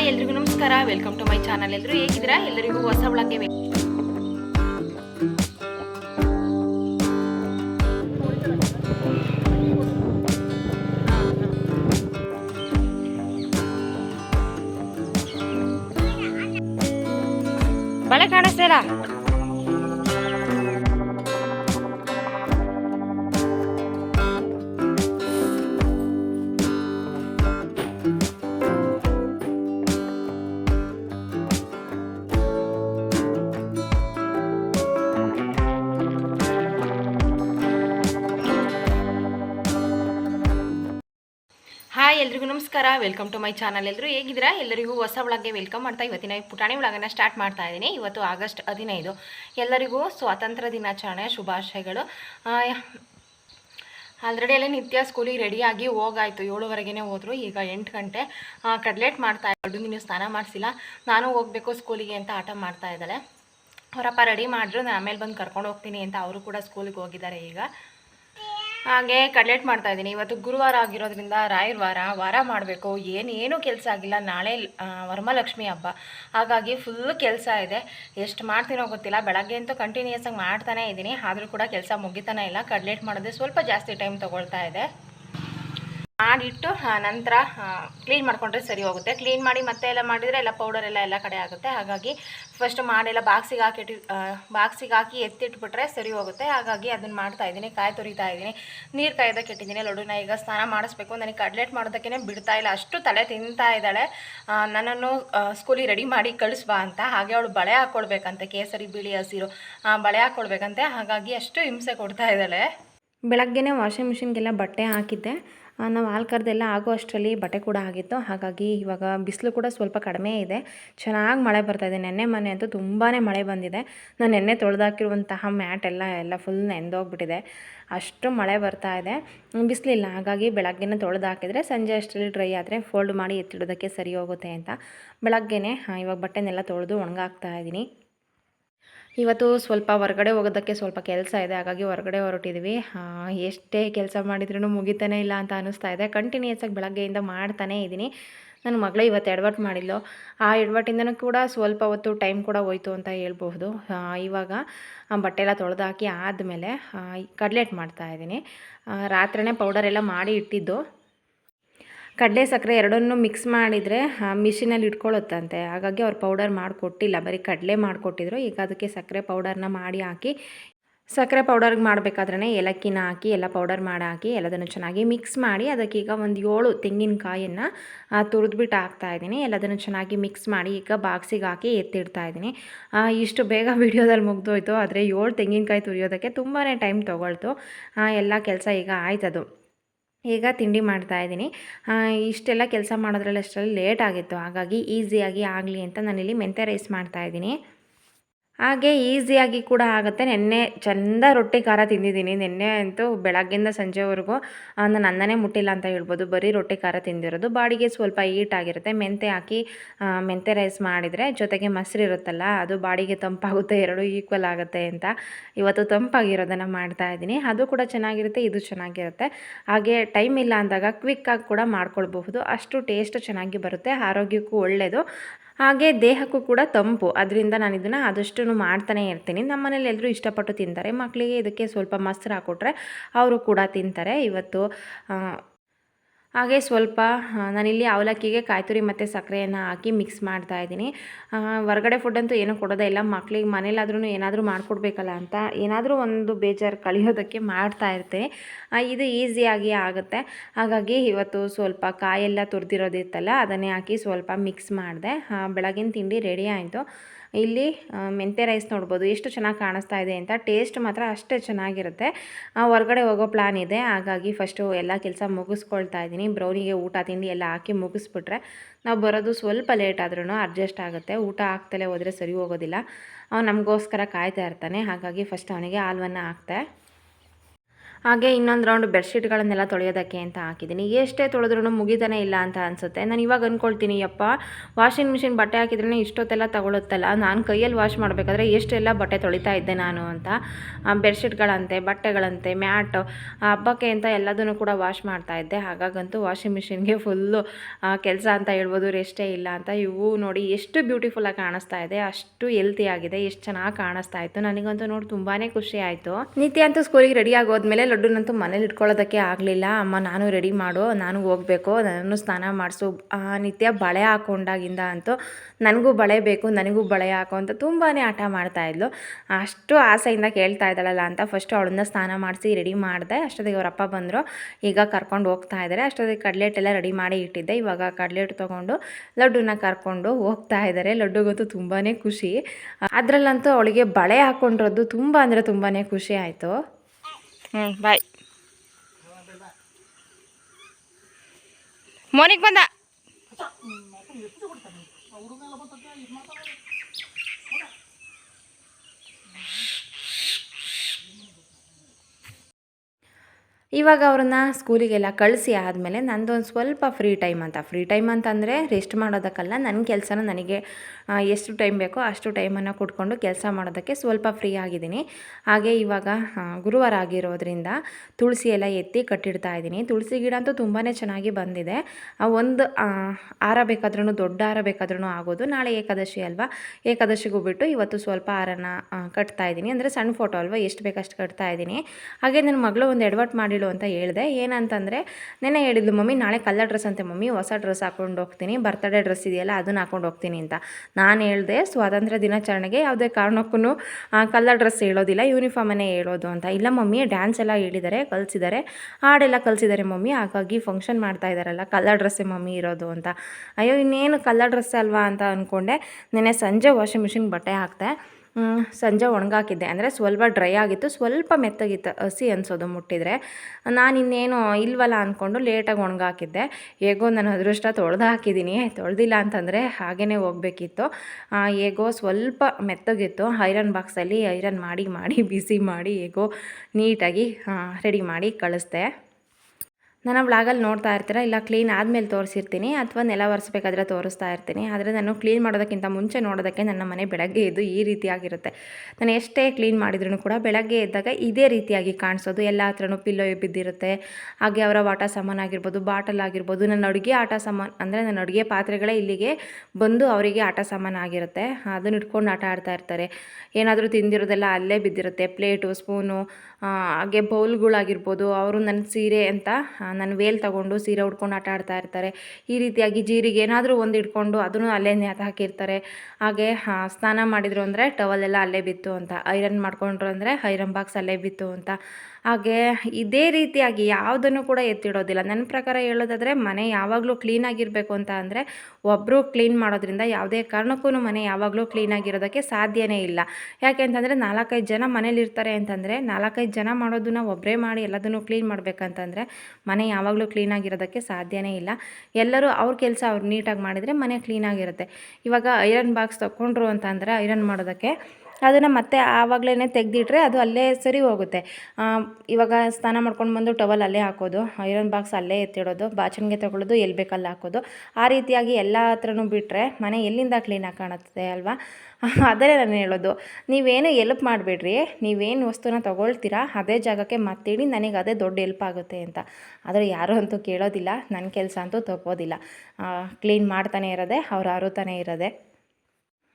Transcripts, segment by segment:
Hi ಎಲ್ರಿಗೂ ನಮಸ್ಕಾರ. Welcome to my channel ಎಲ್ಲರೂ ಹೇಗಿದ್ದೀರಾ? ಎಲ್ಲರಿಗೂ ಹೊಸ ಒಳಗೆ ನಮಸ್ಕಾರ ವೆಲ್ಕಮ್ ಟು ಮೈ ಚಾನಲ್ ಎಲ್ಲರೂ ಹೇಗಿದ್ದೀರಾ? ಎಲ್ಲರಿಗೂ ಹೊಸ ಒಳಗೆ ವೆಲ್ಕಮ್ ಮಾಡ್ತಾ ಇವತ್ತಿನ ಪುಟಾಣಿ ಒಳಗನ್ನ ಸ್ಟಾರ್ಟ್ ಮಾಡ್ತಾ ಇದ್ದೀನಿ. ಇವತ್ತು ಆಗಸ್ಟ್ ಹದಿನೈದು. ಎಲ್ಲರಿಗೂ ಸ್ವಾತಂತ್ರ್ಯ ದಿನಾಚರಣೆ ಶುಭಾಶಯಗಳು. ಆಲ್ರೆಡಿ ಎಲ್ಲ ನಿತ್ಯ ಸ್ಕೂಲಿಗೆ ರೆಡಿಯಾಗಿ ಹೋಗಾಯ್ತು. ಏಳುವರೆಗೆ ಹೋದ್ರು. ಈಗ ಎಂಟು ಗಂಟೆ. ಕಡ್ಲೆಟ್ ಮಾಡ್ತಾ ಇದ್ದು. ನೀನು ಸ್ನಾನ ಮಾಡಿಸಿಲ್ಲ. ನಾನು ಹೋಗಬೇಕು ಸ್ಕೂಲಿಗೆ ಅಂತ ಆಟ ಮಾಡ್ತಾ ಇದ್ದಾಳೆ. ಅವರಪ್ಪ ರೆಡಿ ಮಾಡಿದ್ರು ನಾನು ಆಮೇಲೆ ಬಂದು ಕರ್ಕೊಂಡು ಹೋಗ್ತೀನಿ ಅಂತ ಅವರು ಕೂಡ ಸ್ಕೂಲಿಗೆ ಹೋಗಿದ್ದಾರೆ ಈಗ. ಹಾಗೆ ಕಡ್ಲೆಟ್ ಮಾಡ್ತಾ ಇದ್ದೀನಿ. ಇವತ್ತು ಗುರುವಾರ ಆಗಿರೋದ್ರಿಂದ ರಾಯರ್ ವಾರ ವಾರ ಮಾಡಬೇಕು. ಏನು ಕೆಲಸ ಆಗಿಲ್ಲ. ನಾಳೆ ವರ್ಮಲಕ್ಷ್ಮಿ ಹಬ್ಬ. ಹಾಗಾಗಿ ಫುಲ್ ಕೆಲಸ ಇದೆ. ಎಷ್ಟು ಮಾಡ್ತೀನೋ ಗೊತ್ತಿಲ್ಲ. ಬೆಳಗ್ಗೆ ಅಂತೂ ಕಂಟಿನ್ಯೂಸ್ ಆಗಿ ಮಾಡ್ತಾನೇ ಇದ್ದೀನಿ. ಆದರೂ ಕೂಡ ಕೆಲಸ ಮುಗಿತಾನೇ ಇಲ್ಲ. ಕಡ್ಲೆಟ್ ಮಾಡೋದೇ ಸ್ವಲ್ಪ ಜಾಸ್ತಿ ಟೈಮ್ ತೊಗೊಳ್ತಾ ಇದೆ. ಮಾಡಿಟ್ಟು ನಂತರ ಕ್ಲೀನ್ ಮಾಡಿಕೊಂಡ್ರೆ ಸರಿ ಹೋಗುತ್ತೆ. ಕ್ಲೀನ್ ಮಾಡಿ ಮತ್ತೆ ಎಲ್ಲ ಮಾಡಿದರೆ ಎಲ್ಲ ಪೌಡರ್ ಎಲ್ಲ ಎಲ್ಲ ಕಡೆ ಆಗುತ್ತೆ. ಹಾಗಾಗಿ ಫಸ್ಟ್ ಮಾಡೆಲ್ಲ ಬಾಕ್ಸಿಗೆ ಹಾಕಿ ಇಟ್ಟಿ ಬಾಕ್ಸಿಗೆ ಹಾಕಿ ಎತ್ತಿಟ್ಬಿಟ್ರೆ ಸರಿ ಹೋಗುತ್ತೆ. ಹಾಗಾಗಿ ಅದನ್ನು ಮಾಡ್ತಾ ಇದ್ದೀನಿ. ಕಾಯಿ ತುರಿತಾ ಇದ್ದೀನಿ. ನೀರು ಕಾಯೋದಕ್ಕೆ ಇಟ್ಟಿದ್ದೀನಿ ಲಡುನ ಈಗ ಸ್ನಾನ ಮಾಡಿಸ್ಬೇಕು. ನನಗೆ ಕಡ್ಲೆಟ್ ಮಾಡೋದಕ್ಕೇ ಬಿಡ್ತಾ ಇಲ್ಲ. ಅಷ್ಟು ತಲೆ ತಿಂತಾ ಇದ್ದಾಳೆ. ನನ್ನನ್ನು ಸ್ಕೂಲಿಗೆ ರೆಡಿ ಮಾಡಿ ಕಳಿಸ್ಬಾ ಅಂತ. ಹಾಗೆ ಅವಳು ಬಳೆ ಹಾಕ್ಕೊಳ್ಬೇಕಂತೆ ಕೇಸರಿ, ಬಿಳಿ, ಹಸಿರು. ಬಳೆ ಹಾಕ್ಕೊಳ್ಬೇಕಂತೆ ಹಾಗಾಗಿ ಅಷ್ಟು ಹಿಂಸೆ ಕೊಡ್ತಾ ಇದ್ದಾಳೆ. ಬೆಳಗ್ಗೆನೇ ವಾಷಿಂಗ್ ಮಿಷಿನ್ಗೆಲ್ಲ ಬಟ್ಟೆ ಹಾಕಿದ್ದೆ. ನಾವು ಹಾಲು ಕರೆದೆಲ್ಲ ಆಗೋ ಅಷ್ಟರಲ್ಲಿ ಬಟ್ಟೆ ಕೂಡ ಆಗಿತ್ತು. ಹಾಗಾಗಿ ಇವಾಗ ಬಿಸಿಲು ಕೂಡ ಸ್ವಲ್ಪ ಕಡಿಮೆ ಇದೆ. ಚೆನ್ನಾಗಿ ಮಳೆ ಬರ್ತಾ ಇದೆ. ನೆನ್ನೆ ಮನೆ ಅಂತೂ ತುಂಬಾ ಮಳೆ ಬಂದಿದೆ. ನಾನು ನೆನ್ನೆ ತೊಳೆದಾಕಿರುವಂತಹ ಮ್ಯಾಟ್ ಎಲ್ಲ ಎಲ್ಲ ಫುಲ್ ನೆಂದೋಗ್ಬಿಟ್ಟಿದೆ ಅಷ್ಟು ಮಳೆ ಬರ್ತಾ ಇದೆ. ಬಿಸಿಲಿಲ್ಲ. ಹಾಗಾಗಿ ಬೆಳಗ್ಗೆನೇ ತೊಳೆದು ಹಾಕಿದರೆ ಸಂಜೆ ಅಷ್ಟರಲ್ಲಿ ಡ್ರೈ ಆದರೆ ಫೋಲ್ಡ್ ಮಾಡಿ ಎತ್ತಿಡೋದಕ್ಕೆ ಸರಿ ಹೋಗುತ್ತೆ ಅಂತ. ಬೆಳಗ್ಗೆನೇ ಇವಾಗ ಬಟ್ಟೆನೆಲ್ಲ ತೊಳೆದು ಒಣಗಾಕ್ತಾ ಇದ್ದೀನಿ ಇವತ್ತು ಸ್ವಲ್ಪ ಹೊರಗಡೆ ಹೋಗೋದಕ್ಕೆ ಸ್ವಲ್ಪ ಕೆಲಸ ಇದೆ, ಹಾಗಾಗಿ ಹೊರಗಡೆ ಹೊರಟಿದ್ವಿ. ಎಷ್ಟೇ ಕೆಲಸ ಮಾಡಿದ್ರೂ ಮುಗಿತಾನೆ ಇಲ್ಲ ಅಂತ ಅನ್ನಿಸ್ತಾ ಇದೆ. ಕಂಟಿನ್ಯೂಸ್ ಆಗಿ ಬೆಳಗ್ಗೆಯಿಂದ ಮಾಡ್ತಾನೇ ಇದ್ದೀನಿ ನನ್ನ ಮಗಳು ಇವತ್ತು ಎಡವಟ್ಟು ಮಾಡಿದ್ಲು. ಆ ಎಡವಟ್ಟಿಂದನೂ ಕೂಡ ಸ್ವಲ್ಪ ಹೊತ್ತು ಟೈಮ್ ಕೂಡ ಹೋಯ್ತು ಅಂತ ಹೇಳ್ಬಹುದು. ಇವಾಗ ಬಟ್ಟೆ ಎಲ್ಲ ತೊಳೆದು ಹಾಕಿ ಆದಮೇಲೆ ಕಡ್ಲೆಟ್ ಮಾಡ್ತಾ ಇದ್ದೀನಿ ರಾತ್ರಿನೇ ಪೌಡರ್ ಎಲ್ಲ ಮಾಡಿ ಇಟ್ಟಿದ್ದು. ಕಡಲೆ ಸಕ್ಕರೆ ಎರಡನ್ನೂ ಮಿಕ್ಸ್ ಮಾಡಿದರೆ ಮಿಷಿನಲ್ಲಿ ಇಟ್ಕೊಳ್ಳುತ್ತಂತೆ ಹಾಗಾಗಿ ಅವ್ರು ಪೌಡರ್ ಮಾಡಿಕೊಟ್ಟಿಲ್ಲ. ಬರೀ ಕಡಲೆ ಮಾಡಿಕೊಟ್ಟಿದ್ರು. ಈಗ ಅದಕ್ಕೆ ಸಕ್ಕರೆ ಪೌಡರ್ನ ಮಾಡಿ ಹಾಕಿ, ಸಕ್ಕರೆ ಪೌಡರ್ಗೆ ಮಾಡಬೇಕಾದ್ರೆ ಏಲಕ್ಕಿನ ಹಾಕಿ, ಎಲ್ಲ ಪೌಡರ್ ಮಾಡಿ ಹಾಕಿ, ಎಲ್ಲದನ್ನು ಚೆನ್ನಾಗಿ ಮಿಕ್ಸ್ ಮಾಡಿ ಅದಕ್ಕೀಗ ಒಂದು ಏಳು ತೆಂಗಿನಕಾಯನ್ನು ತುರಿದ್ಬಿಟ್ಟು ಹಾಕ್ತಾ ಇದ್ದೀನಿ. ಎಲ್ಲದನ್ನು ಚೆನ್ನಾಗಿ ಮಿಕ್ಸ್ ಮಾಡಿ ಈಗ ಬಾಕ್ಸಿಗೆ ಹಾಕಿ ಎತ್ತಿಡ್ತಾ ಇದ್ದೀನಿ. ಇಷ್ಟು ಬೇಗ ವಿಡಿಯೋದಲ್ಲಿ ಮುಗ್ದೋಯ್ತು. ಆದರೆ ಏಳು ತೆಂಗಿನಕಾಯಿ ತುರಿಯೋದಕ್ಕೆ ತುಂಬಾ ಟೈಮ್ ತೊಗೊಳ್ತು. ಎಲ್ಲ ಕೆಲಸ ಈಗ ಆಯ್ತದು. ಈಗ ತಿಂಡಿ ಮಾಡ್ತಾ ಇದ್ದೀನಿ. ಇಷ್ಟೆಲ್ಲ ಕೆಲಸ ಮಾಡೋದ್ರಲ್ಲಿ ಅಷ್ಟರಲ್ಲಿ ಲೇಟ್ ಆಗಿತ್ತು. ಹಾಗಾಗಿ ಈಸಿಯಾಗಿ ಆಗಲಿ ಅಂತ ನಾನಿಲ್ಲಿ ಮೆಂತ್ಯ ರೈಸ್ ಮಾಡ್ತಾ ಇದ್ದೀನಿ. ಹಾಗೆ ಈಸಿಯಾಗಿ ಕೂಡ ಆಗುತ್ತೆ. ನೆನ್ನೆ ಚಂದ ರೊಟ್ಟಿ ಖಾರ ತಿಂದಿದ್ದೀನಿ. ನಿನ್ನೆ ಅಂತೂ ಬೆಳಗ್ಗಿಂದ ಸಂಜೆವರೆಗೂ ನಾನು ಅನ್ನನೇ ಮುಟ್ಟಿಲ್ಲ ಅಂತ ಹೇಳ್ಬೋದು. ಬರೀ ರೊಟ್ಟಿ ಖಾರ ತಿಂದಿರೋದು. ಬಾಡಿಗೆ ಸ್ವಲ್ಪ ಈಟ್ ಆಗಿರುತ್ತೆ. ಮೆಂತೆ ಹಾಕಿ ಮೆಂತೆ ರೈಸ್ ಮಾಡಿದರೆ ಜೊತೆಗೆ ಮೊಸರು ಇರುತ್ತಲ್ಲ, ಅದು ಬಾಡಿಗೆ ತಂಪಾಗುತ್ತೆ. ಎರಡು ಈಕ್ವಲ್ ಆಗುತ್ತೆ ಅಂತ ಇವತ್ತು ತಂಪಾಗಿರೋದನ್ನು ಮಾಡ್ತಾ ಇದ್ದೀನಿ. ಅದು ಕೂಡ ಚೆನ್ನಾಗಿರುತ್ತೆ, ಇದು ಚೆನ್ನಾಗಿರುತ್ತೆ. ಹಾಗೆ ಟೈಮ್ ಇಲ್ಲ ಅಂದಾಗ ಕ್ವಿಕ್ಕಾಗಿ ಕೂಡ ಮಾಡ್ಕೊಳ್ಬಹುದು. ಅಷ್ಟು ಟೇಸ್ಟ್ ಚೆನ್ನಾಗಿ ಬರುತ್ತೆ. ಆರೋಗ್ಯಕ್ಕೂ ಒಳ್ಳೆಯದು ಹಾಗೆ ದೇಹಕ್ಕೂ ಕೂಡ ತಂಪು. ಅದರಿಂದ ನಾನು ಇದನ್ನು ಆದಷ್ಟು ಮಾಡ್ತಾನೆ ಇರ್ತೀನಿ. ನಮ್ಮ ಮನೇಲಿ ಎಲ್ಲರೂ ಇಷ್ಟಪಟ್ಟು ತಿಂತಾರೆ. ಮಕ್ಕಳಿಗೆ ಇದಕ್ಕೆ ಸ್ವಲ್ಪ ಮೊಸರು ಹಾಕ್ಕೊಟ್ರೆ ಅವರು ಕೂಡ ತಿಂತಾರೆ. ಇವತ್ತು ಹಾಗೆ ಸ್ವಲ್ಪ ನಾನಿಲ್ಲಿ ಅವಲಕ್ಕಿಗೆ ಕಾಯ್ತುರಿ ಮತ್ತು ಸಕ್ಕರೆಯನ್ನು ಹಾಕಿ ಮಿಕ್ಸ್ ಮಾಡ್ತಾ ಇದ್ದೀನಿ. ಹೊರಗಡೆ ಫುಡ್ ಅಂತೂ ಏನೂ ಕೊಡೋದೇ ಇಲ್ಲ. ಮಕ್ಳಿಗೆ ಮನೇಲಾದ್ರೂ ಏನಾದರೂ ಮಾಡಿಕೊಡ್ಬೇಕಲ್ಲ ಅಂತ ಏನಾದರೂ ಒಂದು ಬೇಜಾರು ಕಳಿಯೋದಕ್ಕೆ ಮಾಡ್ತಾ ಇರ್ತೀನಿ ಇದು ಈಸಿಯಾಗಿ ಆಗುತ್ತೆ. ಹಾಗಾಗಿ ಇವತ್ತು ಸ್ವಲ್ಪ ಕಾಯೆಲ್ಲ ತುರಿದಿರೋದಿತ್ತಲ್ಲ, ಅದನ್ನೇ ಹಾಕಿ ಸ್ವಲ್ಪ ಮಿಕ್ಸ್ ಮಾಡಿದೆ. ಬೆಳಗಿನ ತಿಂಡಿ ರೆಡಿ ಆಯಿತು. ಇಲ್ಲಿ ಮೆಂತ್ಯ ರೈಸ್ ನೋಡ್ಬೋದು. ಎಷ್ಟು ಚೆನ್ನಾಗಿ ಕಾಣಿಸ್ತಾ ಇದೆ ಅಂತ. ಟೇಸ್ಟ್ ಮಾತ್ರ ಅಷ್ಟೇ ಚೆನ್ನಾಗಿರುತ್ತೆ. ಹೊರಗಡೆ ಹೋಗೋ ಪ್ಲ್ಯಾನ್ ಇದೆ. ಹಾಗಾಗಿ ಫಸ್ಟು ಎಲ್ಲ ಕೆಲಸ ಮುಗಿಸ್ಕೊಳ್ತಾ ಇದ್ದೀನಿ. ಬ್ರೌನಿಗೆ ಊಟ, ತಿಂಡಿ ಎಲ್ಲ ಹಾಕಿ ಮುಗಿಸ್ಬಿಟ್ರೆ ನಾವು ಬರೋದು ಸ್ವಲ್ಪ ಲೇಟ್ ಆದ್ರೂ ಅಡ್ಜಸ್ಟ್ ಆಗುತ್ತೆ. ಊಟ ಹಾಕ್ತಲೇ ಹೋದರೆ ಸರಿ ಹೋಗೋದಿಲ್ಲ. ಅವ್ನು ನಮಗೋಸ್ಕರ ಕಾಯ್ತಾ ಇರ್ತಾನೆ. ಹಾಗಾಗಿ ಫಸ್ಟ್ ಅವನಿಗೆ ಹಾಲನ್ನು ಹಾಕ್ತೆ. ಹಾಗೆ ಇನ್ನೊಂದು ರೌಂಡ್ ಬೆಡ್ಶೀಟ್ಗಳನ್ನೆಲ್ಲ ತೊಳೆಯೋದಕ್ಕೆ ಅಂತ ಹಾಕಿದ್ದೀನಿ. ಎಷ್ಟೇ ತೊಳೆದ್ರೂ ಮುಗಿತಾನೆ ಇಲ್ಲ ಅಂತ ಅನಿಸುತ್ತೆ. ನಾನು ಇವಾಗ ಅಂದ್ಕೊಳ್ತೀನಿ ಯಪ್ಪ ವಾಷಿಂಗ್ ಮಿಷಿನ್ ಬಟ್ಟೆ ಹಾಕಿದ್ರೇ ಇಷ್ಟೊತ್ತೆಲ್ಲ ತಗೊಳುತ್ತಲ್ಲ? ನಾನು ಕೈಯಲ್ಲಿ ವಾಶ್ ಮಾಡಬೇಕಾದ್ರೆ ಎಷ್ಟೆಲ್ಲ ಬಟ್ಟೆ ತೊಳಿತಾ ಇದ್ದೆ ನಾನು ಅಂತ. ಬೆಡ್ಶೀಟ್ಗಳಂತೆ ಬಟ್ಟೆಗಳಂತೆ, ಮ್ಯಾಟ್ ಹಬ್ಬಕ್ಕೆ ಅಂತ ಎಲ್ಲದನ್ನು ಕೂಡ ವಾಶ್ ಮಾಡ್ತಾ ಇದ್ದೆ. ಹಾಗಾಗಂತೂ ವಾಷಿಂಗ್ ಮಿಷಿನ್ಗೆ ಫುಲ್ಲು ಕೆಲಸ ಅಂತ ಹೇಳ್ಬೋದು ರೆಸ್ಟೇ ಇಲ್ಲ ಅಂತ. ಇವು ನೋಡಿ ಎಷ್ಟು ಬ್ಯೂಟಿಫುಲ್ಲಾಗಿ ಕಾಣಿಸ್ತಾ ಇದೆ. ಅಷ್ಟು ಹೆಲ್ತಿ ಆಗಿದೆ. ಎಷ್ಟು ಚೆನ್ನಾಗಿ ಕಾಣಿಸ್ತಾ ಇತ್ತು. ನನಗಂತೂ ನೋಡಿ ತುಂಬಾ ಖುಷಿ ಆಯಿತು. ನಿತ್ಯ ಅಂತೂ ಸ್ಕೂಲಿಗೆ ರೆಡಿ ಆಗೋದ್ಮೇಲೆ ಲಡ್ಡುನಂತೂ ಮನೇಲಿ ಇಟ್ಕೊಳ್ಳೋದಕ್ಕೆ ಆಗಲಿಲ್ಲ. ಅಮ್ಮ, ನಾನು ರೆಡಿ ಮಾಡು, ನಾನು ಹೋಗಬೇಕು ನಾನು ಸ್ನಾನ ಮಾಡಿಸು ನಿತ್ಯ ಬಳೆ ಹಾಕೊಂಡಾಗಿಂದ ಅಂತೂ ನನಗೂ ಬಳೆ ಬೇಕು, ನನಗೂ ಬಳೆ ಹಾಕೋ ಅಂತ ತುಂಬಾ ಆಟ ಮಾಡ್ತಾಯಿದ್ಲು ಅಷ್ಟು ಆಸೆಯಿಂದ ಕೇಳ್ತಾ ಇದ್ದಾಳಲ್ಲ ಅಂತ ಫಸ್ಟು ಅವಳನ್ನ ಸ್ನಾನ ಮಾಡಿಸಿ ರೆಡಿ ಮಾಡಿದೆ. ಅಷ್ಟೊತ್ತಿಗೆ ಅವರಪ್ಪ ಬಂದರು. ಈಗ ಕರ್ಕೊಂಡು ಹೋಗ್ತಾ ಇದ್ದಾರೆ. ಅಷ್ಟೊತ್ತಿಗೆ ಕಡ್ಲೆಟ್ ಎಲ್ಲ ರೆಡಿ ಮಾಡಿ ಇಟ್ಟಿದ್ದೆ. ಇವಾಗ ಕಡ್ಲೆಟ್ ತೊಗೊಂಡು ಲಡ್ಡುನ ಕರ್ಕೊಂಡು ಹೋಗ್ತಾ ಇದ್ದಾರೆ. ಲಡ್ಡುಗಂತೂ ತುಂಬಾ ಖುಷಿ. ಅದರಲ್ಲಂತೂ ಅವಳಿಗೆ ಬಳೆ ಹಾಕೊಂಡಿರೋದು ತುಂಬ ಅಂದರೆ ತುಂಬಾ ಖುಷಿ ಆಯಿತು. ಹ್ಞೂ ಬಾಯ್ ಮೋನಿಗೆ ಬಂದ. ಇವಾಗ ಅವ್ರನ್ನ ಸ್ಕೂಲಿಗೆಲ್ಲ ಕಳಿಸಿ ಆದಮೇಲೆ ನಂದೊಂದು ಸ್ವಲ್ಪ ಫ್ರೀ ಟೈಮ್ ಅಂತ. ಫ್ರೀ ಟೈಮ್ ಅಂತಂದರೆ ರೆಸ್ಟ್ ಮಾಡೋದಕ್ಕಲ್ಲ ನನ್ನ ಕೆಲಸನ ನನಗೆ ಎಷ್ಟು ಟೈಮ್ ಬೇಕೋ ಅಷ್ಟು ಟೈಮನ್ನು ಕೊಟ್ಕೊಂಡು ಕೆಲಸ ಮಾಡೋದಕ್ಕೆ ಸ್ವಲ್ಪ ಫ್ರೀ ಆಗಿದ್ದೀನಿ. ಹಾಗೆ ಇವಾಗ ಗುರುವಾರ ಆಗಿರೋದ್ರಿಂದ ತುಳಸಿ ಎಲ್ಲ ಎತ್ತಿ ಕಟ್ಟಿಡ್ತಾ ಇದ್ದೀನಿ. ತುಳಸಿ ಗಿಡ ಅಂತೂ ತುಂಬಾ ಚೆನ್ನಾಗಿ ಬಂದಿದೆ. ಒಂದು ಆರ ಬೇಕಾದ್ರೂ ದೊಡ್ಡ ಹಾರ ಬೇಕಾದ್ರೂ ಆಗೋದು. ನಾಳೆ ಏಕಾದಶಿ ಅಲ್ವಾ? ಏಕಾದಶಿಗೂ ಬಿಟ್ಟು ಇವತ್ತು ಸ್ವಲ್ಪ ಹಾರನ ಆ, ಕಟ್ತಾ ಇದ್ದೀನಿ. ಅಂದರೆ ಸಣ್ಣ ಫೋಟೋ ಅಲ್ವಾ? ಎಷ್ಟು ಬೇಕಷ್ಟು ಕಟ್ತಾ ಇದ್ದೀನಿ. ಹಾಗೆ ನನ್ನ ಮಗಳು ಒಂದು ಎಡವಟ್ಟು ಮಾಡಿಳು ಅಂತ ಹೇಳಿದೆ. ಏನಂತಂದರೆ ನೆನ್ನೆ ಹೇಳಿದ್ಲು ಮಮ್ಮಿ ನಾಳೆ ಕಲ್ಲರ್ ಡ್ರೆಸ್ ಅಂತೆ ಮಮ್ಮಿ ಹೊಸ ಡ್ರೆಸ್ ಹಾಕೊಂಡು ಹೋಗ್ತೀನಿ ಬರ್ತಡೇ ಡ್ರೆಸ್ ಇದೆಯಲ್ಲ ಅದನ್ನ ಹಾಕೊಂಡು ಹೋಗ್ತೀನಿ ಅಂತ. ನಾನು ಹೇಳಿದೆ ಸ್ವಾತಂತ್ರ್ಯ ದಿನಾಚರಣೆಗೆ ಯಾವುದೇ ಕಾರಣಕ್ಕೂ ಕಲ್ಲರ್ ಡ್ರೆಸ್ ಹೇಳೋದಿಲ್ಲ ಯೂನಿಫಾರ್ಮನ್ನೇ ಹೇಳೋದು ಅಂತ. ಇಲ್ಲ ಮಮ್ಮಿ ಡ್ಯಾನ್ಸ್ ಎಲ್ಲ ಹೇಳಿದ್ದಾರೆ ಕಲಿಸಿದ್ದಾರೆ ಹಾಡೆಲ್ಲ ಕಲಿಸಿದ್ದಾರೆ ಮಮ್ಮಿ ಹಾಗಾಗಿ ಫಂಕ್ಷನ್ ಮಾಡ್ತಾ ಇದ್ದಾರಲ್ಲ ಕಲ್ಲರ್ ಡ್ರೆಸ್ಸೇ ಮಮ್ಮಿ ಇರೋದು ಅಂತ. ಅಯ್ಯೋ ಇನ್ನೇನು ಕಲ್ಲರ್ ಡ್ರೆಸ್ ಅಲ್ವಾ ಅಂತ ಅಂದ್ಕೊಂಡೆ ನೆನ್ನೆ ಸಂಜೆ ವಾಷಿಂಗ್ ಮಿಷಿನ್ ಬಟ್ಟೆ ಹ್ಮ್, ಸಂಜೆ ಒಣಗಾಕಿದ್ದೆ. ಅಂದರೆ ಸ್ವಲ್ಪ ಡ್ರೈ ಆಗಿತ್ತು. ಸ್ವಲ್ಪ ಮೆತ್ತಗಿತ್ತು. ಹಸಿ ಅನಿಸೋದು ಮುಟ್ಟಿದರೆ. ನಾನು ಇನ್ನೇನು ಇಲ್ವಲ್ಲ ಅಂದ್ಕೊಂಡು ಲೇಟಾಗಿ ಒಣಗಾಕಿದ್ದೆ. ಹೇಗೋ ನಾನು ಅದೃಷ್ಟ ತೊಳೆದು ಹಾಕಿದ್ದೀನಿ ತೊಳೆದಿಲ್ಲ ಅಂತಂದರೆ ಹಾಗೇ ಹೋಗಬೇಕಿತ್ತು. ಹೇಗೋ ಸ್ವಲ್ಪ ಮೆತ್ತಗಿತ್ತು. ಐರನ್ ಬಾಕ್ಸಲ್ಲಿ ಐರನ್ ಮಾಡಿ ಮಾಡಿ, ಬಿಸಿ ಮಾಡಿ ಹೇಗೋ ನೀಟಾಗಿ ರೆಡಿ ಮಾಡಿ ಕಳಿಸ್ದೆ. ನಾನು ವ್ಲಾಗಲ್ಲಿ ನೋಡ್ತಾ ಇರ್ತೀರ? ಇಲ್ಲ ಕ್ಲೀನ್ ಆದಮೇಲೆ ತೋರಿಸಿರ್ತೀನಿ ಅಥವಾ ನೆಲ ಒರೆಸ್ಬೇಕಾದ್ರೆ ತೋರಿಸ್ತಾ ಇರ್ತೀನಿ. ಆದರೆ ನಾನು ಕ್ಲೀನ್ ಮಾಡೋದಕ್ಕಿಂತ ಮುಂಚೆ ನೋಡೋದಕ್ಕೆ ನನ್ನ ಮನೆ ಬೆಳಗ್ಗೆ ಎದ್ದು ಈ ರೀತಿಯಾಗಿರುತ್ತೆ. ನಾನು ಎಷ್ಟೇ ಕ್ಲೀನ್ ಮಾಡಿದ್ರೂ ಕೂಡ ಬೆಳಗ್ಗೆ ಎದ್ದಾಗ ಇದೇ ರೀತಿಯಾಗಿ ಕಾಣಿಸೋದು. ಎಲ್ಲ ಹತ್ರನೂ ಪಿಲ್ಲೋ ಬಿದ್ದಿರುತ್ತೆ. ಹಾಗೆ ಅವರ ವಾಟ ಸಾಮಾನು ಆಗಿರ್ಬೋದು, ಬಾಟಲ್ ಆಗಿರ್ಬೋದು, ನನ್ನ ಅಡುಗೆ ಆಟ ಸಾಮಾನು ಅಂದರೆ ನನ್ನ ಅಡುಗೆ ಪಾತ್ರೆಗಳೇ ಇಲ್ಲಿಗೆ ಬಂದು ಅವರಿಗೆ ಆಟ ಸಾಮಾನು ಆಗಿರುತ್ತೆ. ಅದನ್ನ ಇಟ್ಕೊಂಡು ಆಟ ಆಡ್ತಾ ಇರ್ತಾರೆ. ಏನಾದರೂ ತಿಂದಿರೋದೆಲ್ಲ ಅಲ್ಲೇ ಬಿದ್ದಿರುತ್ತೆ. ಪ್ಲೇಟು ಸ್ಪೂನು ಹಾಗೆ ಬೌಲ್ಗಳಾಗಿರ್ಬೋದು, ಅವರು ನನ್ನ ಸೀರೆ ಅಂತ ನನ್ನ ವೇಲ್ ತಗೊಂಡು ಸೀರೆ ಉಟ್ಕೊಂಡು ಆಟ ಆಡ್ತಾ ಇರ್ತಾರೆ. ಈ ರೀತಿಯಾಗಿ ಜೀರಿಗೆ ಏನಾದರೂ ಒಂದು ಇಟ್ಕೊಂಡು ಅದನ್ನು ಅಲ್ಲೇ ನೇತು ಹಾಕಿರ್ತಾರೆ. ಹಾಗೆ ಸ್ನಾನ ಮಾಡಿದ್ರು ಅಂದರೆ ಟವಲ್ ಎಲ್ಲ ಅಲ್ಲೇ ಬಿತ್ತು ಅಂತ ಐರನ್ ಮಾಡ್ಕೊಂಡ್ರು ಅಂದರೆ ಐರನ್ ಬಾಕ್ಸ್ ಅಲ್ಲೇ ಬಿತ್ತು ಅಂತ. ಹಾಗೆ ಇದೇ ರೀತಿಯಾಗಿ ಯಾವುದನ್ನು ಕೂಡ ಎತ್ತಿಡೋದಿಲ್ಲ. ನನ್ನ ಪ್ರಕಾರ ಹೇಳೋದಾದರೆ ಮನೆ ಯಾವಾಗಲೂ ಕ್ಲೀನಾಗಿರಬೇಕು ಅಂತ ಅಂದರೆ ಒಬ್ಬರು ಕ್ಲೀನ್ ಮಾಡೋದ್ರಿಂದ ಯಾವುದೇ ಕಾರಣಕ್ಕೂ ಮನೆ ಯಾವಾಗಲೂ ಕ್ಲೀನಾಗಿರೋದಕ್ಕೆ ಸಾಧ್ಯನೇ ಇಲ್ಲ. ಯಾಕೆ ಅಂತಂದರೆ ನಾಲ್ಕೈದು ಜನ ಮನೇಲಿ ಇರ್ತಾರೆ ಅಂತಂದರೆ ನಾಲ್ಕೈದು ಜನ ಮಾಡೋದನ್ನ ಒಬ್ಬರೇ ಮಾಡಿ ಎಲ್ಲದನ್ನು ಕ್ಲೀನ್ ಮಾಡಬೇಕಂತಂದರೆ ಮನೆ ಯಾವಾಗಲೂ ಕ್ಲೀನಾಗಿರೋದಕ್ಕೆ ಸಾಧ್ಯನೇ ಇಲ್ಲ. ಎಲ್ಲರೂ ಅವ್ರ ಕೆಲಸ ಅವ್ರು ನೀಟಾಗಿ ಮಾಡಿದರೆ ಮನೆ ಕ್ಲೀನಾಗಿರುತ್ತೆ ಇವಾಗ ಐರನ್ ಬಾಕ್ಸ್ ತಗೊಂಡ್ರು ಅಂತಂದರೆ ಐರನ್ ಮಾಡೋದಕ್ಕೆ ಅದನ್ನು ಮತ್ತೆ ಆವಾಗಲೇ ತೆಗೆದಿಟ್ರೆ ಅದು ಅಲ್ಲೇ ಸರಿ ಹೋಗುತ್ತೆ. ಇವಾಗ ಸ್ನಾನ ಮಾಡ್ಕೊಂಡು ಬಂದು ಟವಲ್ ಅಲ್ಲೇ ಹಾಕೋದು ಐರನ್ ಬಾಕ್ಸ್ ಅಲ್ಲೇ ಎತ್ತಿಡೋದು, ಬಾಚಣಿಗೆ ತಗೊಳ್ಳೋದು, ಎಲ್ಲಿ ಬೇಕಲ್ಲಿ ಹಾಕೋದು. ಆ ರೀತಿಯಾಗಿ ಎಲ್ಲ ಹತ್ರನೂ ಬಿಟ್ಟರೆ ಮನೆ ಎಲ್ಲಿಂದ ಕ್ಲೀನಾಗಿ ಕಾಣುತ್ತೆ ಅಲ್ವಾ? ಅದೇ ನಾನು ಹೇಳೋದು. ನೀವೇನು ಎಲ್ಪ್ ಮಾಡಬೇಡ್ರಿ, ನೀವೇನು ವಸ್ತುನ ತೊಗೊಳ್ತೀರಾ, ಅದೇ ಜಾಗಕ್ಕೆ ಮತ್ತಿಡಿ ನನಗೆ ಅದೇ ದೊಡ್ಡ ಎಲ್ಪ್ ಆಗುತ್ತೆ ಅಂತ. ಆದರೆ ಯಾರೂ ಅಂತೂ ಕೇಳೋದಿಲ್ಲ ನನ್ನ ಕೆಲಸ ಅಂತೂ ತಪ್ಪೋದಿಲ್ಲ ಕ್ಲೀನ್ ಮಾಡ್ತಾನೆ ಇರೋದೆ, ಅವ್ರು ಅರುತಾನೆ ಇರೋದೆ.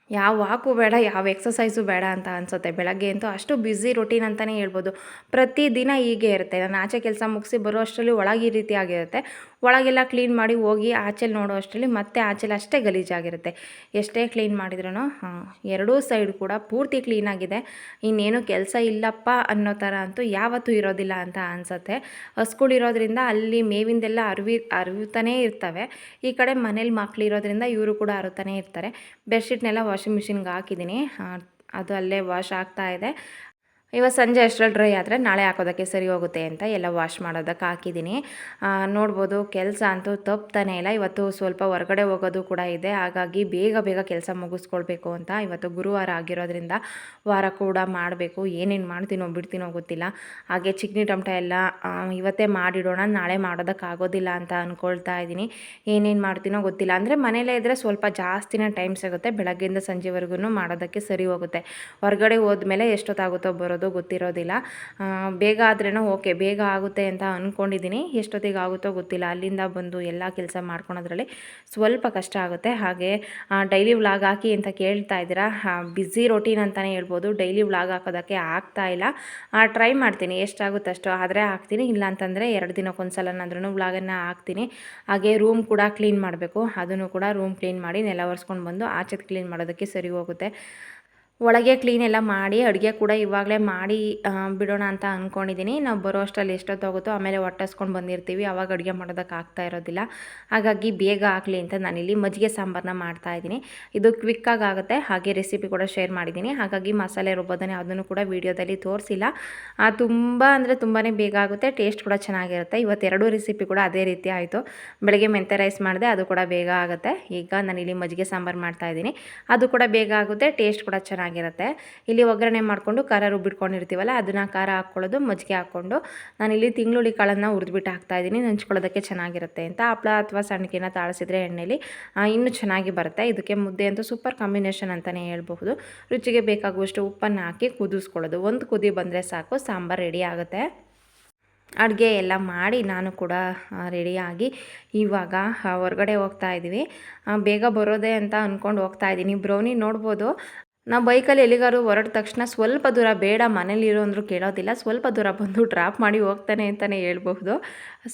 ಯಾವ ವಾಕು ಬೇಡ, ಯಾವ ಎಕ್ಸಸೈಸು ಬೇಡ ಅಂತ ಅನಿಸುತ್ತೆ. ಬೆಳಗ್ಗೆ ಅಂತೂ ಅಷ್ಟು ಬ್ಯುಸಿ ರೊಟೀನ್ ಅಂತಲೇ ಹೇಳ್ಬೋದು. ಪ್ರತಿದಿನ ಹೀಗೆ ಇರುತ್ತೆ. ನಾನು ಆಚೆ ಕೆಲಸ ಮುಗಿಸಿ ಬರೋ ಅಷ್ಟರಲ್ಲಿ ಒಳಗೆ ಈ ರೀತಿ ಆಗಿರುತ್ತೆ. ಒಳಗೆಲ್ಲ ಕ್ಲೀನ್ ಮಾಡಿ ಹೋಗಿ ಆಚೆಲಿ ನೋಡೋ ಅಷ್ಟರಲ್ಲಿ ಮತ್ತೆ ಆಚೆಲಿ ಅಷ್ಟೇ ಗಲೀಜಾಗಿರುತ್ತೆ. ಎಷ್ಟೇ ಕ್ಲೀನ್ ಮಾಡಿದ್ರೂ ಎರಡೂ ಸೈಡ್ ಕೂಡ ಪೂರ್ತಿ ಕ್ಲೀನಾಗಿದೆ ಇನ್ನೇನು ಕೆಲಸ ಇಲ್ಲಪ್ಪ ಅನ್ನೋ ಥರ ಅಂತೂ ಯಾವತ್ತೂ ಇರೋದಿಲ್ಲ ಅಂತ ಅನಿಸುತ್ತೆ. ಹಸ್ಗಳಿರೋದ್ರಿಂದ ಅಲ್ಲಿ ಮೇವಿಂದೆಲ್ಲ ಅರಿವಿ ಅರಿವುತ್ತಾನೇ ಇರ್ತವೆ. ಈ ಕಡೆ ಮನೇಲಿ ಮಕ್ಳು ಇರೋದ್ರಿಂದ ಇವರು ಕೂಡ ಅರುತ್ತಾನೇ ಇರ್ತಾರೆ. ಬೆಡ್ಶೀಟ್ನೆಲ್ಲ ವಾಷಿಂಗ್ ಮಿಷಿನ್ಗೆ ಹಾಕಿದ್ದೀನಿ. ಅದು ಅಲ್ಲೇ ವಾಶ್ ಆಗ್ತಾ ಇದೆ. ಇವತ್ತು ಸಂಜೆ ಅಷ್ಟರಲ್ಲಿ ಡ್ರೈ ಆದರೆ ನಾಳೆ ಹಾಕೋದಕ್ಕೆ ಸರಿ ಹೋಗುತ್ತೆ ಅಂತ ಎಲ್ಲ ವಾಶ್ ಮಾಡೋದಕ್ಕೆ ಹಾಕಿದ್ದೀನಿ. ನೋಡ್ಬೋದು ಕೆಲಸ ಅಂತೂ ತಪ್ತಾನೆ ಇಲ್ಲ. ಇವತ್ತು ಸ್ವಲ್ಪ ಹೊರಗಡೆ ಹೋಗೋದು ಕೂಡ ಇದೆ. ಹಾಗಾಗಿ ಬೇಗ ಬೇಗ ಕೆಲಸ ಮುಗಿಸ್ಕೊಳ್ಬೇಕು ಅಂತ ಇವತ್ತು ಗುರುವಾರ ಆಗಿರೋದ್ರಿಂದ ವಾರ ಕೂಡ ಮಾಡಬೇಕು. ಏನೇನು ಮಾಡ್ತೀನೋ ಬಿಡ್ತೀನೋ ಗೊತ್ತಿಲ್ಲ. ಹಾಗೆ ಚಿಕ್ನಿ ಟಮಟ ಎಲ್ಲ ಇವತ್ತೇ ಮಾಡಿಡೋಣ, ನಾಳೆ ಮಾಡೋದಕ್ಕಾಗೋದಿಲ್ಲ ಅಂತ ಅಂದ್ಕೊಳ್ತಾ ಇದ್ದೀನಿ. ಏನೇನು ಮಾಡ್ತೀನೋ ಗೊತ್ತಿಲ್ಲ. ಅಂದರೆ ಮನೇಲೇ ಇದ್ದರೆ ಸ್ವಲ್ಪ ಜಾಸ್ತಿನೇ ಟೈಮ್ ಸಿಗುತ್ತೆ. ಬೆಳಗ್ಗೆಯಿಂದ ಸಂಜೆವರೆಗೂ ಮಾಡೋದಕ್ಕೆ ಸರಿ ಹೋಗುತ್ತೆ. ಹೊರಗಡೆ ಹೋದ್ಮೇಲೆ ಎಷ್ಟೊತ್ತಾಗುತ್ತೋ ಬರೋದು ಗೊತ್ತಿರೋದಿಲ್ಲ. ಬೇಗ ಆದ್ರೇನೋ ಓಕೆ, ಬೇಗ ಆಗುತ್ತೆ ಅಂತ ಅಂದ್ಕೊಂಡಿದ್ದೀನಿ ಎಷ್ಟೊತ್ತಿಗೆ ಆಗುತ್ತೋ ಗೊತ್ತಿಲ್ಲ. ಅಲ್ಲಿಂದ ಬಂದು ಎಲ್ಲ ಕೆಲಸ ಮಾಡ್ಕೊಳೋದ್ರಲ್ಲಿ ಸ್ವಲ್ಪ ಕಷ್ಟ ಆಗುತ್ತೆ. ಹಾಗೆ ಡೈಲಿ ವ್ಲಾಗ್ ಹಾಕಿ ಅಂತ ಕೇಳ್ತಾ ಇದ್ದೀರಾ? ಬ್ಯುಸಿ ರೊಟೀನ್ ಅಂತಲೇ ಹೇಳ್ಬೋದು. ಡೈಲಿ ವ್ಲಾಗ್ ಹಾಕೋದಕ್ಕೆ ಆಗ್ತಾ ಇಲ್ಲ. ಟ್ರೈ ಮಾಡ್ತೀನಿ. ಎಷ್ಟಾಗುತ್ತೆ ಅಷ್ಟು ಆದರೆ ಹಾಕ್ತೀನಿ. ಇಲ್ಲ ಅಂತಂದರೆ ಎರಡು ದಿನಕ್ಕೊಂದ್ಸಲನಾದ್ರೂ ವ್ಲಾಗನ್ನು ಹಾಕ್ತೀನಿ. ಹಾಗೆ ರೂಮ್ ಕೂಡ ಕ್ಲೀನ್ ಮಾಡಬೇಕು. ಅದನ್ನು ಕೂಡ ರೂಮ್ ಕ್ಲೀನ್ ಮಾಡಿ ನೆಲ ಒರೆಸ್ಕೊಂಡು ಬಂದು ಆಚೆ ಕ್ಲೀನ್ ಮಾಡೋದಕ್ಕೆ ಸರಿ ಹೋಗುತ್ತೆ. ಒಳಗೆ ಕ್ಲೀನ್ ಎಲ್ಲ ಮಾಡಿ, ಅಡುಗೆ ಕೂಡ ಇವಾಗಲೇ ಮಾಡಿ ಬಿಡೋಣ ಅಂತ ಅಂದ್ಕೊಂಡಿದ್ದೀನಿ ನಾವು ಬರೋ ಅಷ್ಟರಲ್ಲಿ ಎಷ್ಟೊತ್ತಾಗುತ್ತೋ ಆಮೇಲೆ ಒಟ್ಟಿಸ್ಕೊಂಡು ಬಂದಿರ್ತೀವಿ. ಅವಾಗ ಅಡುಗೆ ಮಾಡೋದಕ್ಕೆ ಆಗ್ತಾ ಇರೋದಿಲ್ಲ. ಹಾಗಾಗಿ ಬೇಗ ಆಗಲಿ ಅಂತ ನಾನಿಲ್ಲಿ ಮಜ್ಜಿಗೆ ಸಾಂಬಾರನ್ನ ಮಾಡ್ತಾ ಇದ್ದೀನಿ. ಇದು ಕ್ವಿಕ್ಕಾಗಿ ಆಗುತ್ತೆ. ಹಾಗೆ ರೆಸಿಪಿ ಕೂಡ ಶೇರ್ ಮಾಡಿದ್ದೀನಿ. ಹಾಗಾಗಿ ಮಸಾಲೆ ರುಬ್ಬೋದನ್ನ ಅದನ್ನು ಕೂಡ ವೀಡಿಯೋದಲ್ಲಿ ತೋರಿಸಿಲ್ಲ. ತುಂಬ ಅಂದರೆ ತುಂಬಾ ಬೇಗ ಆಗುತ್ತೆ. ಟೇಸ್ಟ್ ಕೂಡ ಚೆನ್ನಾಗಿರುತ್ತೆ. ಇವತ್ತೆರಡು ರೆಸಿಪಿ ಕೂಡ ಅದೇ ರೀತಿ ಆಯಿತು. ಬೆಳಗ್ಗೆ ಮೆಂತೆ ರೈಸ್ ಮಾಡಿದೆ, ಅದು ಕೂಡ ಬೇಗ ಆಗುತ್ತೆ. ಈಗ ನಾನಿಲ್ಲಿ ಮಜ್ಜಿಗೆ ಸಾಂಬಾರು ಮಾಡ್ತಾ ಇದ್ದೀನಿ. ಅದು ಕೂಡ ಬೇಗ ಆಗುತ್ತೆ. ಟೇಸ್ಟ್ ಕೂಡ ಚೆನ್ನಾಗಿರುತ್ತೆ. ಇಲ್ಲಿ ಒಗ್ಗರಣೆ ಮಾಡಿಕೊಂಡು ಖಾರ ರುಬ್ಬಿಟ್ಕೊಂಡಿರ್ತೀವಲ್ಲ, ಅದನ್ನು ಖಾರ ಹಾಕ್ಕೊಳ್ಳೋದು ಮಜ್ಜಿಗೆ ಹಾಕ್ಕೊಂಡು ನಾನಿಲ್ಲಿ ತಿಂಗ್ಳುಳ್ಳಿ ಕಾಳನ್ನು ಹುರಿದ್ಬಿಟ್ಟು ಹಾಕ್ತಾ ಇದ್ದೀನಿ, ನೆಂಚ್ಕೊಳ್ಳೋದಕ್ಕೆ ಚೆನ್ನಾಗಿರುತ್ತೆ ಅಂತ. ಹಪ್ಳ ಅಥವಾ ಸಣ್ಣಕಿನ ತಾಳಿಸಿದ್ರೆ ಎಣ್ಣೆಲಿ ಇನ್ನೂ ಚೆನ್ನಾಗಿ ಬರುತ್ತೆ. ಇದಕ್ಕೆ ಮುದ್ದೆ ಅಂತೂ ಸೂಪರ್ ಕಾಂಬಿನೇಷನ್ ಅಂತಲೇ ಹೇಳ್ಬಹುದು. ರುಚಿಗೆ ಬೇಕಾಗುವಷ್ಟು ಉಪ್ಪನ್ನು ಹಾಕಿ ಕುದಿಸ್ಕೊಳ್ಳೋದು. ಒಂದು ಕುದಿ ಬಂದರೆ ಸಾಕು, ಸಾಂಬಾರು ರೆಡಿ ಆಗುತ್ತೆ. ಅಡುಗೆ ಎಲ್ಲ ಮಾಡಿ ನಾನು ಕೂಡ ರೆಡಿಯಾಗಿ ಇವಾಗ ಹೊರಗಡೆ ಹೋಗ್ತಾ ಇದ್ದೀವಿ ಬೇಗ ಬರೋದೇ ಅಂತ ಅಂದ್ಕೊಂಡು ಹೋಗ್ತಾ ಇದ್ದೀನಿ ಬ್ರೌನಿ ನೋಡ್ಬೋದು. ನಾವು ಬೈಕಲ್ಲಿ ಎಲ್ಲಿಗಾರು ಹೊರಟ ತಕ್ಷಣ ಸ್ವಲ್ಪ ದೂರ ಬೇಡ ಮನೇಲಿರೋ ಅಂದರೂ ಕೇಳೋದಿಲ್ಲ. ಸ್ವಲ್ಪ ದೂರ ಬಂದು ಡ್ರಾಪ್ ಮಾಡಿ ಹೋಗ್ತಾನೆ ಅಂತಲೇ ಹೇಳ್ಬಹುದು.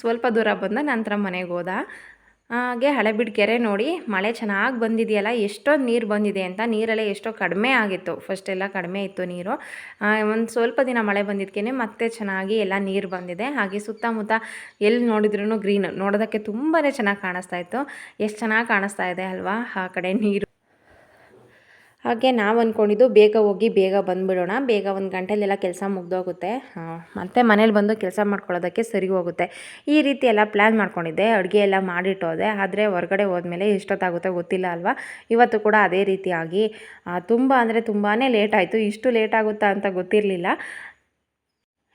ಸ್ವಲ್ಪ ದೂರ ಬಂದ ನಂತರ ಮನೆಗೆ ಹೋದ. ಹಾಗೆ ಹಳೆಬಿಡ್ ಕೆರೆ ನೋಡಿ, ಮಳೆ ಚೆನ್ನಾಗಿ ಬಂದಿದೆಯಲ್ಲ, ಎಷ್ಟೊಂದು ನೀರು ಬಂದಿದೆ ಅಂತ. ನೀರೆಲ್ಲ ಎಷ್ಟೋ ಕಡಿಮೆ ಆಗಿತ್ತು. ಫಸ್ಟ್ ಎಲ್ಲ ಕಡಿಮೆ ಇತ್ತು ನೀರು. ಒಂದು ಸ್ವಲ್ಪ ದಿನ ಮಳೆ ಬಂದಿದ್ದಕ್ಕೇ ಮತ್ತೆ ಚೆನ್ನಾಗಿ ಎಲ್ಲ ನೀರು ಬಂದಿದೆ. ಹಾಗೆ ಸುತ್ತಮುತ್ತ ಎಲ್ಲಿ ನೋಡಿದ್ರೂ ಗ್ರೀನ್. ನೋಡೋದಕ್ಕೆ ತುಂಬಾ ಚೆನ್ನಾಗಿ ಕಾಣಿಸ್ತಾ ಇತ್ತು. ಎಷ್ಟು ಚೆನ್ನಾಗಿ ಕಾಣಿಸ್ತಾ ಇದೆ ಅಲ್ವಾ? ಆ ಕಡೆ ನೀರು. ಹಾಗೆ ನಾವು ಅಂದ್ಕೊಂಡಿದ್ದು ಬೇಗ ಹೋಗಿ ಬೇಗ ಬಂದುಬಿಡೋಣ. ಬೇಗ ಒಂದು ಗಂಟೆಲೆಲ್ಲ ಕೆಲಸ ಮುಗ್ದೋಗುತ್ತೆ. ಮತ್ತು ಮನೇಲಿ ಬಂದು ಕೆಲಸ ಮಾಡ್ಕೊಳ್ಳೋದಕ್ಕೆ ಸರಿ ಹೋಗುತ್ತೆ. ಈ ರೀತಿ ಎಲ್ಲ ಪ್ಲ್ಯಾನ್ ಮಾಡ್ಕೊಂಡಿದ್ದೆ. ಅಡುಗೆ ಎಲ್ಲ ಮಾಡಿಟ್ಟೋದೆ. ಆದರೆ ಹೊರಗಡೆ ಹೋದ್ಮೇಲೆ ಎಷ್ಟೊತ್ತಾಗುತ್ತೆ ಗೊತ್ತಿಲ್ಲ ಅಲ್ವಾ? ಇವತ್ತು ಕೂಡ ಅದೇ ರೀತಿಯಾಗಿ ತುಂಬ ಅಂದರೆ ತುಂಬಾ ಲೇಟ್ ಆಯಿತು. ಇಷ್ಟು ಲೇಟ್ ಆಗುತ್ತಾ ಅಂತ ಗೊತ್ತಿರಲಿಲ್ಲ.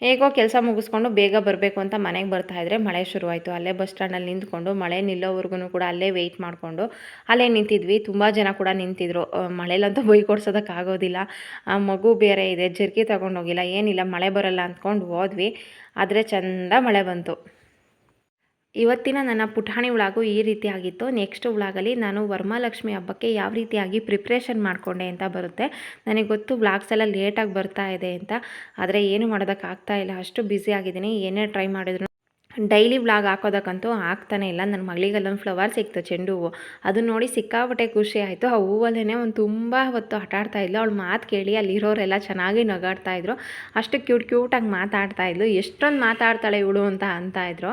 ಹೇಗೋ ಕೆಲಸ ಮುಗಿಸ್ಕೊಂಡು ಬೇಗ ಬರಬೇಕು ಅಂತ ಮನೆಗೆ ಬರ್ತಾ ಇದ್ದರೆ ಮಳೆ ಶುರುವಾಯಿತು. ಅಲ್ಲೇ ಬಸ್ ಸ್ಟ್ಯಾಂಡಲ್ಲಿ ನಿಂತ್ಕೊಂಡು ಮಳೆ ನಿಲ್ಲೋವರೆಗೂ ಕೂಡ ಅಲ್ಲೇ ವೆಯ್ಟ್ ಮಾಡಿಕೊಂಡು ಅಲ್ಲೇ ನಿಂತಿದ್ವಿ. ತುಂಬ ಜನ ಕೂಡ ನಿಂತಿದ್ರು. ಮಳೆಲಂತೂ ಬೈ ಕೊಡ್ಸೋದಕ್ಕಾಗೋದಿಲ್ಲ ಆ, ಮಗು ಬೇರೆ ಇದೆ. ಜರ್ಕಿ ತಗೊಂಡೋಗಿಲ್ಲ ಏನಿಲ್ಲ, ಮಳೆ ಬರಲ್ಲ ಅಂದ್ಕೊಂಡು ಹೋದ್ವಿ. ಆದರೆ ಚಂದ ಮಳೆ ಬಂತು. ಇವತ್ತಿನ ನನ್ನ ಪುಟಾಣಿ ಉಳಾಗು ಈ ರೀತಿ ಆಗಿತ್ತು. ನೆಕ್ಸ್ಟ್ ಉಳಾಗಲ್ಲಿ ನಾನು ವರ್ಮಾಲಕ್ಷ್ಮಿ ಹಬ್ಬಕ್ಕೆ ಯಾವ ರೀತಿಯಾಗಿ ಪ್ರಿಪ್ರೇಷನ್ ಮಾಡಿಕೊಂಡೆ ಅಂತ ಬರುತ್ತೆ. ನನಗೆ ಗೊತ್ತು ವ್ಲಾಗ್ಸ್ ಎಲ್ಲ ಲೇಟಾಗಿ ಬರ್ತಾ ಇದೆ ಅಂತ. ಆದರೆ ಏನು ಮಾಡೋದಕ್ಕಾಗ್ತಾ ಇಲ್ಲ. ಅಷ್ಟು ಬ್ಯುಸಿ ಆಗಿದ್ದೀನಿ. ಏನೇ ಟ್ರೈ ಮಾಡಿದ್ರು ಡೈಲಿ ವ್ಲಾಗ್ ಹಾಕೋದಕ್ಕಂತೂ ಆಗ್ತಾನೆ ಇಲ್ಲ. ನನ್ನ ಮಗಳಿಗೆ ಅಲ್ಲೊಂದು ಫ್ಲವರ್ ಸಿಕ್ತು ಚೆಂಡು ಹೂವು. ಅದನ್ನು ನೋಡಿ ಸಿಕ್ಕಾಪಟ್ಟೆ ಖುಷಿ ಆಯಿತು. ಆ ಹೂವಲ್ಲೇ ಒಂದು ತುಂಬ ಹೊತ್ತು ಆಟಾಡ್ತಾ ಇದ್ಲು. ಅವಳು ಮಾತು ಕೇಳಿ ಅಲ್ಲಿರೋರೆಲ್ಲ ಚೆನ್ನಾಗಿ ನಗಾಡ್ತಾ ಇದ್ರು. ಅಷ್ಟು ಕ್ಯೂಟ್ ಕ್ಯೂಟಾಗಿ ಮಾತಾಡ್ತಾ ಇದ್ಲು. ಎಷ್ಟೊಂದು ಮಾತಾಡ್ತಾಳೆ ಇವಳು ಅಂತ ಅಂತ ಇದ್ರು.